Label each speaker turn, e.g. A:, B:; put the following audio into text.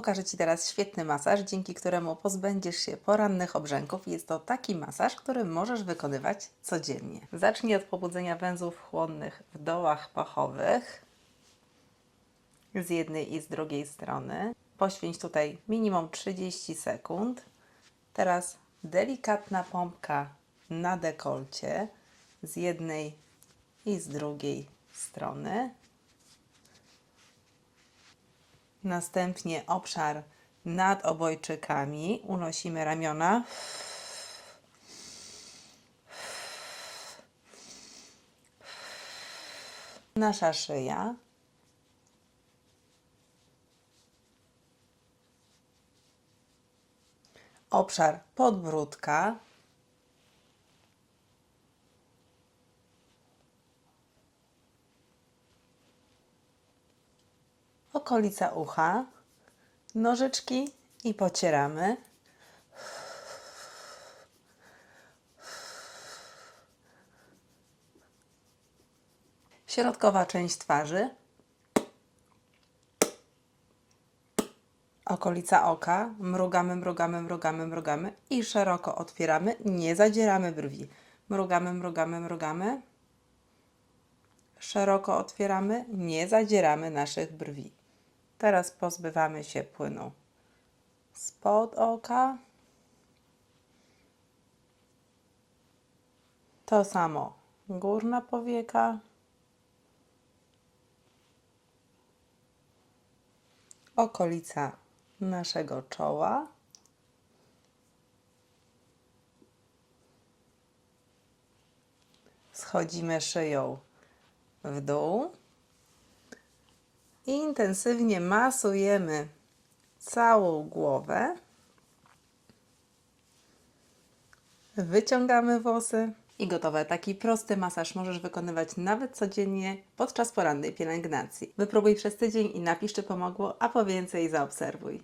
A: Pokażę Ci teraz świetny masaż, dzięki któremu pozbędziesz się porannych obrzęków. Jest to taki masaż, który możesz wykonywać codziennie. Zacznij od pobudzenia węzłów chłonnych w dołach pachowych z jednej i z drugiej strony. Poświęć tutaj minimum 30 sekund. Teraz delikatna pompka na dekolcie z jednej i z drugiej strony. Następnie obszar nad obojczykami. Unosimy ramiona. Nasza szyja. Obszar podbródka. Okolica ucha, nożyczki i pocieramy. Środkowa część twarzy, okolica oka, mrugamy, mrugamy, mrugamy, mrugamy i szeroko otwieramy, nie zadzieramy brwi. Mrugamy, mrugamy, mrugamy szeroko otwieramy, nie zadzieramy naszych brwi. Teraz pozbywamy się płynu spod oka. To samo górna powieka. Okolica naszego czoła. Schodzimy szyją w dół intensywnie masujemy całą głowę. Wyciągamy włosy i gotowe. Taki prosty masaż możesz wykonywać nawet codziennie podczas porannej pielęgnacji. Wypróbuj przez tydzień i napisz, czy pomogło, a po więcej zaobserwuj.